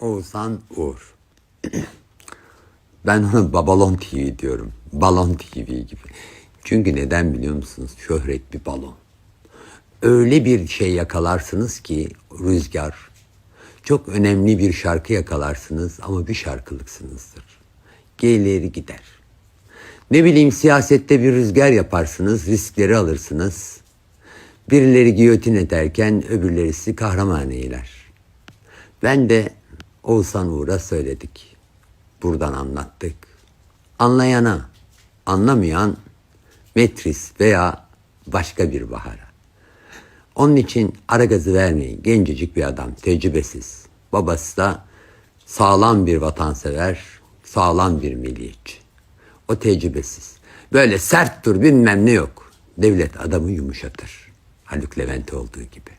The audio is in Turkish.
Oğuzhan Uğur. ben ona Babalon TV diyorum. Balon TV gibi. Çünkü neden biliyor musunuz? Şöhret bir balon. Öyle bir şey yakalarsınız ki rüzgar. Çok önemli bir şarkı yakalarsınız ama bir şarkılıksınızdır. Gelir gider. Ne bileyim siyasette bir rüzgar yaparsınız, riskleri alırsınız. Birileri giyotin ederken öbürleri sizi kahraman eyler. Ben de Oğuzhan Uğur'a söyledik. Buradan anlattık. Anlayana, anlamayan metris veya başka bir bahara. Onun için ara gazı vermeyin. Gencecik bir adam, tecrübesiz. Babası da sağlam bir vatansever, sağlam bir milliyetçi. O tecrübesiz. Böyle sert dur bilmem ne yok. Devlet adamı yumuşatır. Haluk Levent olduğu gibi.